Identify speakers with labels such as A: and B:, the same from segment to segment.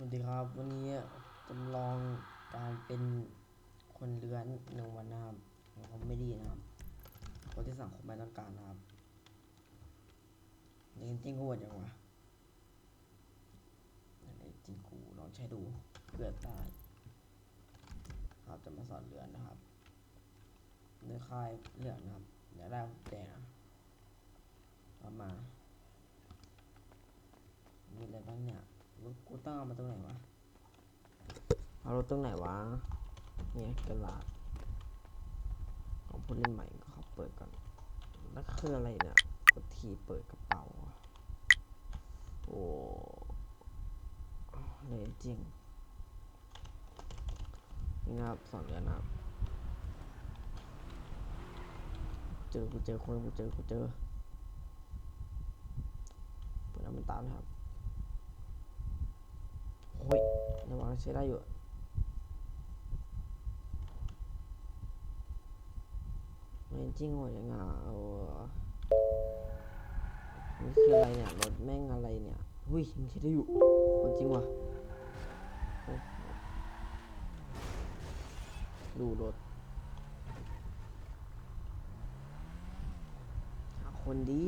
A: สวัสดีครับ วันนี้จำลองการเป็นคนเลื้อนหนึ่งวันนะครับของคอมเมดี้นะครับคนที่สังคมไม่ต้องการนะครับเล่นจริงโหดยังวะเล่นจริงกูลองใช้ดูเพื่อตายครับจะมาสอนเรือนนะครับเนื้อค่ายเรือนนะครับเดี๋ยวได้แดงนะเอามามีอะไรบ้างเนี่ย กูต้องเอามาตรงไหนวะ เอารถตรงไหนวะ เนี่ยกระลาดของผู้เล่นใหม่ก็เขาเปิดก่อนแล้วคืออะไรเนี่ย กดทีเปิดกระเป๋า โอ้เลยจริงนี่นะครับสอนกันนะครับเจอกูเจอคนกูเจอกูเจอเปิดน้ำมันตามนะครับ โอ้ย ระวังใช้ได้อยู่เล่นจริงหัวยังไงเอานี่คืออะไรเนี่ยรถแม่งอะไรเนี่ยหุ้ยมันใช้ได้อยู่คนจริงว่ะดูรถคนดี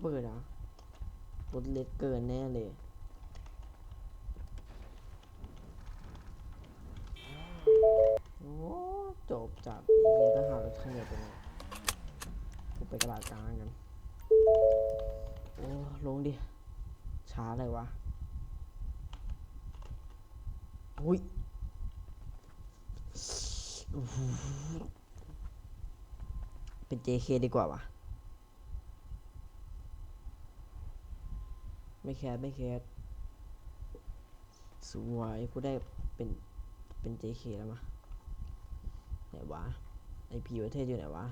A: เบิดอะรถเล็กเกินแน่เลยโอ้จบจัดไอ้เฮียถ้าหารถขยับไปเนี่ยกูไปกระดาษกลางกันโอ้ลงดิช้าเลยวะอุ้ยเป็น JK ดีกว่าวะ ไม่แคสไม่แคสสวยกูได้เป็นเป็น JK แล้วมะไหนวะไอพีประเทศอยู่ไหนวะ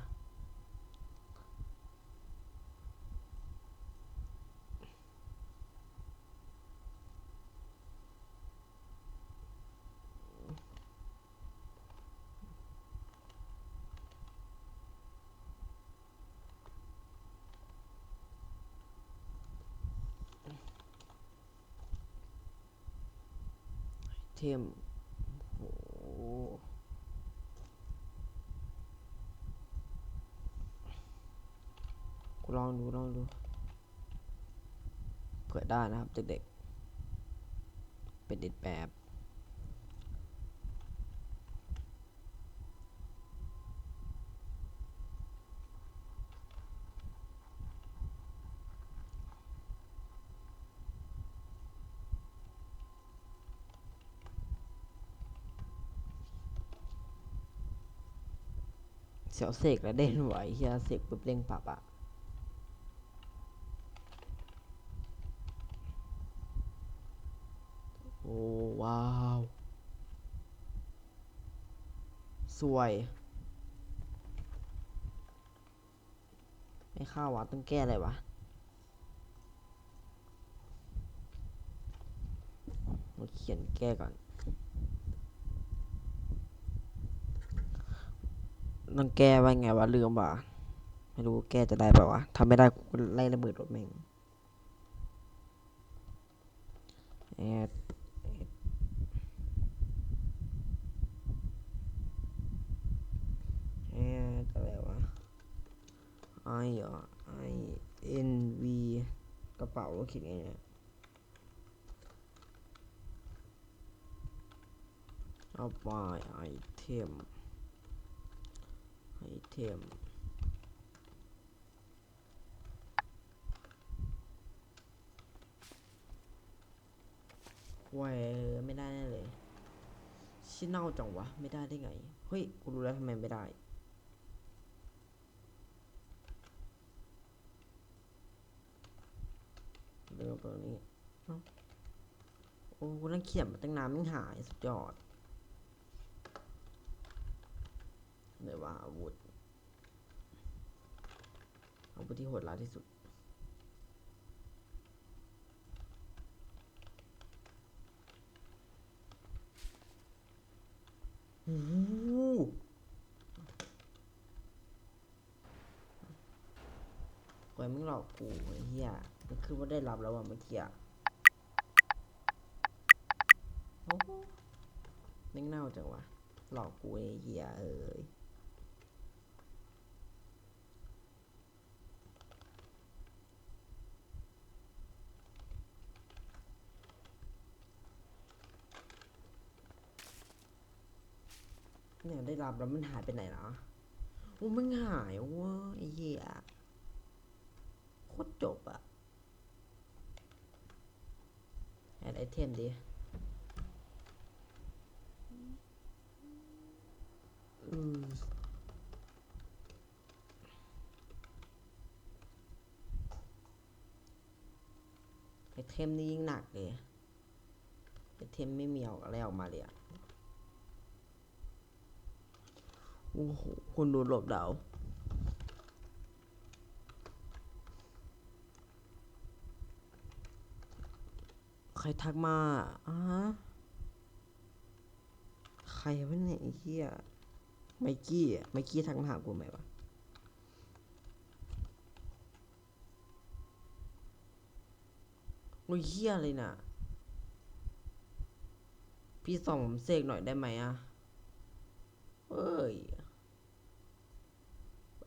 A: เทมโอ้โหกูลองดูลองดู เผื่อได้นะครับเด็กๆเป็นดิดแบบ เสียวเสกแล้วเด่นไหวเฮียเสกปุ๊บเร่งปรับอะโอ้ว้าว สวย ไม่เข้าวะต้องแก้อะไรวะมาเขียนแก้ก่อน ต้องแก้ว่าไงวะลืมว่ะไม่รู้แก้จะได้เปล่าวะทำไม่ได้กูไล่ระเบิดรถแม่งแอดแอดอะไรวะไอเหรอไอเอ็นวีกระเป๋าเขียนไงเนี่ยเอาไปไอเทม เทมแหวไม่ได้แน่เลย ชิเน่าจังวะ ไม่ได้ได้ไง เฮ้ย กูรู้แล้วทำไมไม่ได้เริ่มตรงนี้ โอ้กูนั่งเขียนมาตั้งนานไม่หาย สุดยอดเลยว่าอาวุธ อาวุธที่โหดร้ายที่สุด โอ้โหควยมึงหลอกกูไอ้เหี้ยมันคือว่าได้รับแล้วอะเมื่อกี้อะโอ้โหแม่งเน่าจังวะหลอกกูไอ้เหี้ยเอ้ย เนี่ยได้รับแล้วมันหายไปไหนเนาะโอ้มันหายเว้ยไอ้เหี้ยโคตรจบอะแอดไอเทมดิอืมไอเทมนี่ยิ่งหนักเลยไอเทมไม่มีเอาอะไรออกมาเลยอะ โอ้โหคนโดนหลบดาวใครทักมาอะฮะใครวะเนี่ยไอ้เหี้ยไมกี้อะไมกี้ทักมาหากูไหมวะโอ้ยเหี้ยเลยนะพี่ส่องผมเสกหน่อยได้ไหมอะเอ้ย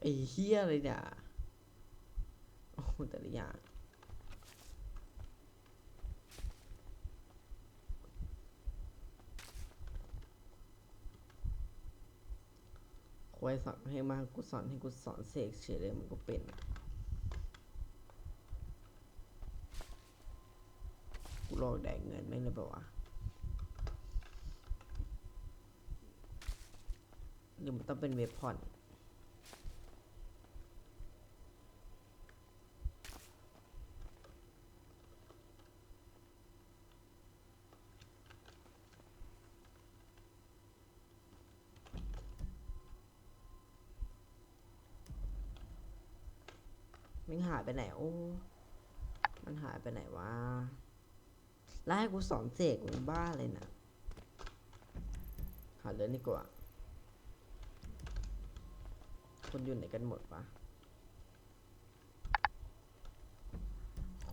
A: ไอ้เฮียเลยเนี่ย โอ้โหแต่ละอย่างควายสอนให้มากกูสอนให้กูสอนเสกเฉยเลยมันก็เป็นกูลอกแดกเงินไม่งเลยแบบว่าวะหรือมันต้องเป็นเว็บพอน มันหายไปไหน โอ้ มันหายไปไหนวะ แล้วให้กูสอนเสกมันบ้าเลยนะหาเรื่องดีกว่า คนอยู่ไหนกันหมดวะ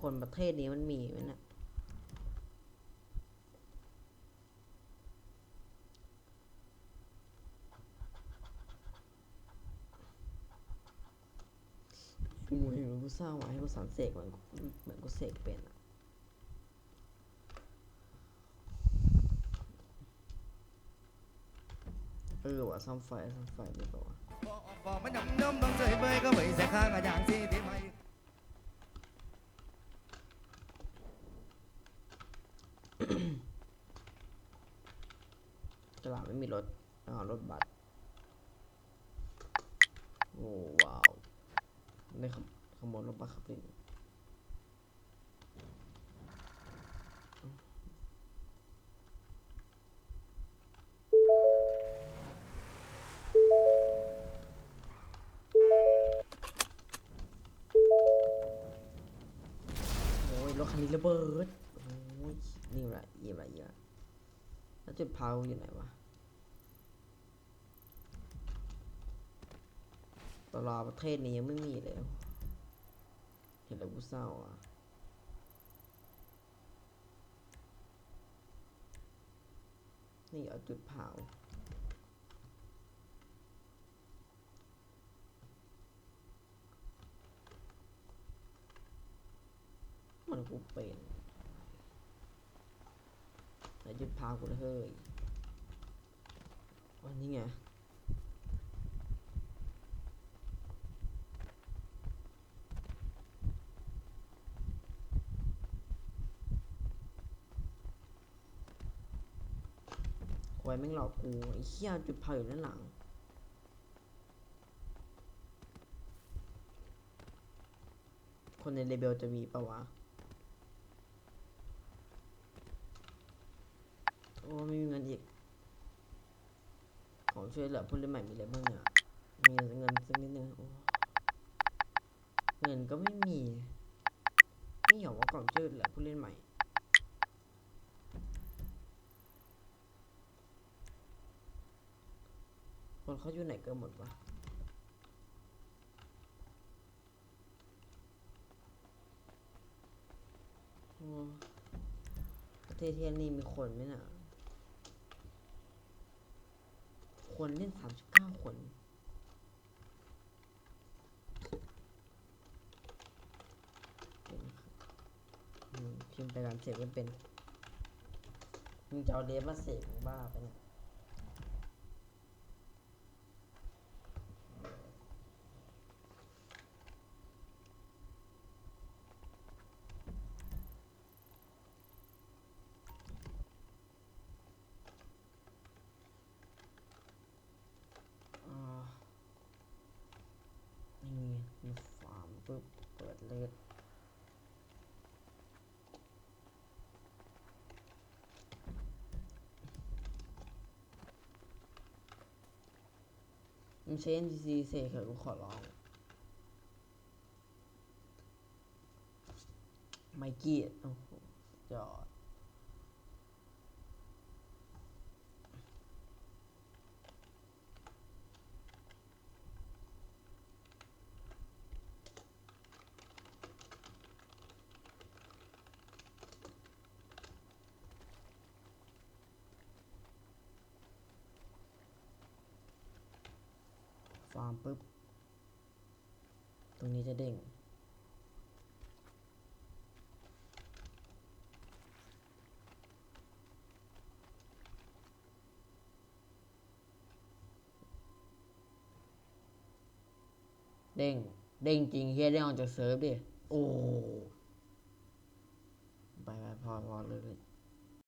A: คนประเทศนี้มันมีไหมเนะี่ย กูเห็นกูสร้างไว้ให้กูสอนเสกเหมือนเหมือนกูเสกเป็นอะเออว่ะซ่อมไฟซ่อมไฟดีกว่าวตลาดไม่มีรถองเอารถบัสโอ้ว้าว ได้ขโมขโมยรถบัสขับเล่นโอ้ยรถคันนี้ระเบิด โอ้ย นี่แหละเยี่ยมละเยี่ยมละแล้วจุดเผาอยู่ไหนวะ ตลอดประเทศนี้ยังไม่มีเลย เห็นแล้วกูเศร้าอะนี่เอาจุดเผามันกูเป็นแต่จุดเผากูเลยเฮ้ยวันนี้ไง ค วยแม่งหลอกกูไอ้เหี้ยจุดเผาอยู่ด้านหลังคนในเลเบลจะมีปะวะ โอ้ไม่มีเงินอีก ของช่วยเหลือผู้เล่นใหม่มีอะไรบ้างเนี่ย มีเงินสักนิดนึงโอ้เงินก็ไม่มีไม่อยากว่ากล่องช่วยเหลือผู้เล่นใหม่ คนเขาอยู่ไหนกันหมดวะประเทศเทียนี่มีคนไหมน่ะ คนเล่นสามสิบเก้าคนพิมพ์ไปการเสพไม่เป็น มึงจะเอาเลฟมาเสพบ้าไปเนี่ย มึงใช้ NPC เสกเถอะกูขอร้อง ไมกี้โอ้โหสุดยอด ฟาร์มปุ๊บ ตรงนี้จะเด้ง เด้ง เด้งจริงเฮียเด้งออกจากเซิร์ฟดิ โอ้ ไปไปพอพอเลยเลย